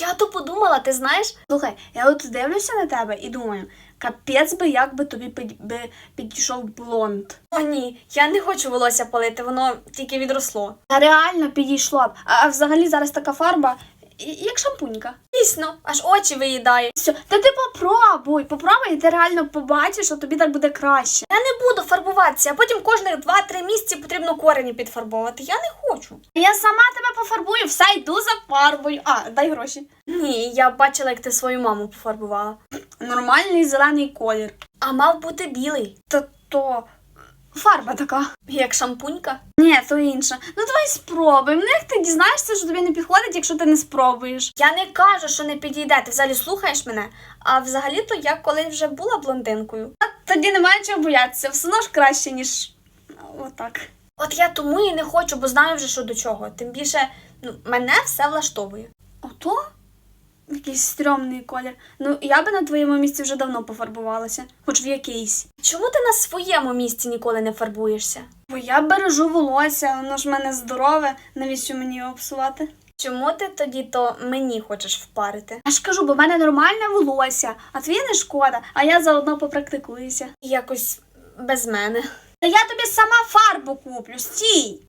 Я то подумала, ти знаєш? Слухай, я от дивлюся на тебе і думаю, капець би як би тобі під, би підійшов блонд. О, ні, я не хочу волосся палити, воно тільки відросло. Та реально підійшло б. А, а взагалі зараз така фарба, як шампунька. Дійсно, аж очі виїдає. Все, та ти попробуй, попробуй, і ти реально побачиш, що тобі так буде краще. Я не буду фарбуватися, а потім кожних 2-3 місяці потрібно корені підфарбовувати. Я не хочу. Я сама тебе пофарбую, все йду за фарбою. А, дай гроші. Ні, я бачила, як ти свою маму пофарбувала. Нормальний зелений колір. А мав бути білий, Та то фарба така. як шампунька. Ні, то інша. Ну давай спробуй. Ну як ти дізнаєшся, що тобі не підходить, якщо ти не спробуєш? Я не кажу, що не підійде. Ти взагалі слухаєш мене. А взагалі-то я колись вже була блондинкою. А тоді немає чого боятися, все одно ж краще, ніж отак. От я тому і не хочу, бо знаю вже, що до чого. Тим більше, ну, мене все влаштовує. Ото? Якийсь стрьомний колір. Ну, я би на твоєму місці вже давно пофарбувалася, хоч в якийсь. Чому ти на своєму місці ніколи не фарбуєшся? Бо я бережу волосся, воно ж в мене здорове, навіщо мені його псувати? Чому ти тоді то мені хочеш впарити? Я ж кажу, бо в мене нормальне волосся, а твоє не шкода, а я заодно попрактикуюся. Якось без мене. Та я тобі сама фарбу куплю, стій!